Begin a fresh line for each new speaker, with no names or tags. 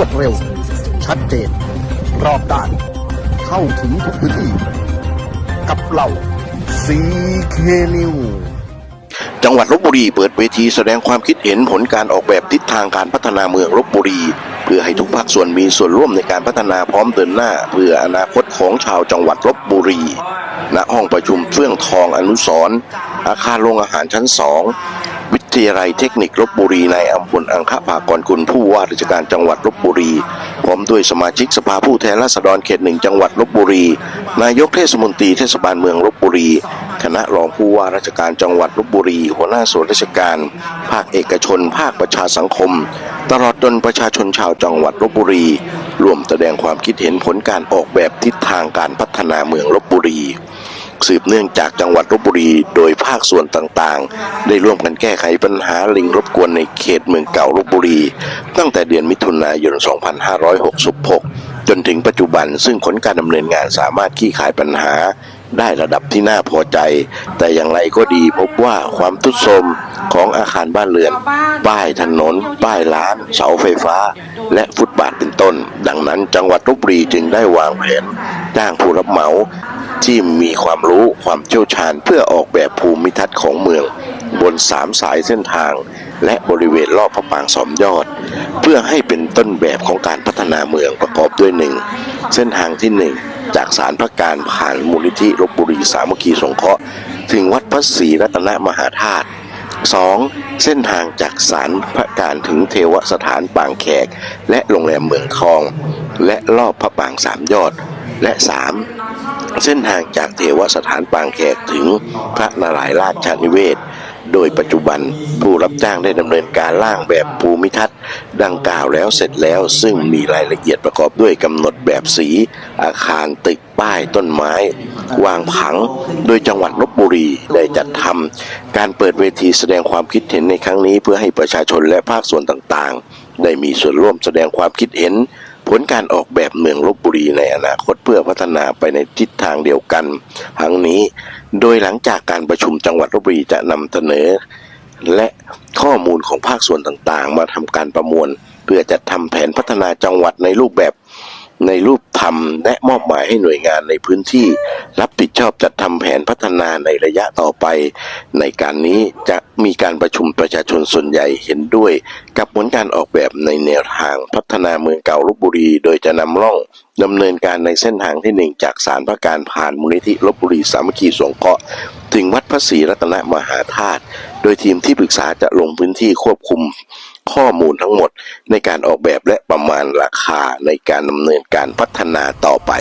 วดเร็ว ชัดเจน รอบด้าน เข้าถึงทุกพื้นที่ กับเราซีเคนิว
จังหวัดลบบุรีเปิดเวทีแสดงความคิดเห็นผลการออกแบบทิศทางการพัฒนาเมืองลบบุรี เพื่อให้ทุกภาคส่วนมีส่วนร่วมในการพัฒนาพร้อมเดินหน้า เพื่ออนาคตของชาวจังหวัดลบบุรี ณห้องประชุมเฟื่องทองอนุสรอาคารโรงอาหารชั้นสอง ทยาลัยเทคนิคลบบุรีในอำพลอังคภากรกุลผู้ว่าราชการจังหวัดลบบุรี พร้อมด้วยสมาชิกสภาผู้แทนราษฎรเขตหนึ่งจังหวัดลบบุรี นายกเทศมนตรีเทศบาลเมืองลบบุรี คณะรองผู้ว่าราชการจังหวัดลบบุรี หัวหน้าส่วนราชการ ภาคเอกชน ภาคประชาสังคม ตลอดจนประชาชนชาวจังหวัดลบบุรีร่วมแสดงความคิดเห็นผลการออกแบบทิศทางการพัฒนาเมืองลบบุรี สืบเนื่องจากจังหวัดลบบุรี โดยภาคส่วนต่างๆ ได้ร่วมกันแก้ไขปัญหาลิงรบกวนในเขตเมืองเก่าลบบุรี ตั้งแต่เดือนมิถุนายน 2566 จนถึงปัจจุบันซึ่งผลการดำเนินงานสามารถขี้ขายปัญหาได้ระดับที่น่าพอใจ แต่อย่างไรก็ดีพบว่าความทุดโทรมของอาคารบ้านเรือน ป้ายถนน ป้ายร้าน เสาไฟฟ้า และฟุตบาทเป็นต้น ดังนั้นจังหวัดลบบุรีจึงได้วางแผนจ้างผู้รับเหมา ที่มีความรู้ความเชี่ยวชาญเพื่อออกแบบภูมิทัศน์ของเมือง บนสามสายเส้นทาง และบริเวณรอบพระปรางสอมยอด เพื่อให้เป็นต้นแบบของการพัฒนาเมืองประกอบด้วยหนึ่งเส้นทางที่หนึ่งจากสารพระการผ่านมูลนิธิลบบุรีสามัคคีสงเคราะห์ถึงวัดพระศรีรัตนมหาธาตุ 2. เส้นทางจากสารพระการถึงเทวสถานปางแขก และโรงแรมเมืองทอง และรอบพระปรางสามยอด และ 3. เส้นทางจากเทวสถานปางแขกถึงพระนารายณ์ราชนิเวศ โดยปัจจุบันผู้รับจ้างได้ดำเนินการร่างแบบภูมิทัศน์ดังกล่าวแล้วเสร็จแล้วซึ่งมีรายละเอียดประกอบด้วยกำหนดแบบสี อาคารตึกป้ายต้นไม้ วางผัง โดยจังหวัดลบบุรีได้จัดทำการเปิดเวทีแสดงความคิดเห็นในครั้งนี้ เพื่อให้ประชาชนและภาคส่วนต่างๆ ได้มีส่วนร่วมแสดงความคิดเห็น ผลการออกแบบเมืองลบบุรีในอนาคตเพื่อพัฒนาไปในทิศทางเดียวกันทั้งนี้ โดยหลังจากการประชุมจังหวัดลบบุรีจะนำเสนอ และข้อมูลของภาคส่วนต่างๆ มาทำการประมวล เพื่อจัดทำแผนพัฒนาจังหวัดในรูปแบบ ในรูปธรรมและมอบหมายให้หน่วยงานในพื้นที่ รับผิดชอบจัดทำแผนพัฒนาในระยะต่อไป ในการนี้จะมีการประชุมประชาชนส่วนใหญ่เห็นด้วย กับผลการออกแบบในแนวทางพัฒนาเมืองเก่าลบบุรี โดยจะนำร่องดำเนินการในเส้นทางที่หนึ่งจากสารพระการผ่านมูลนิธิลบบุรีสามัคคีสงเคราะห์ถึงวัดพระศรีรัตนมหาธาตุโดยทีมที่ปรึกษาจะลงพื้นที่ควบคุม ข้อมูลทั้งหมดในการออกแบบและประมาณราคาในการดำเนินการพัฒนาต่อไป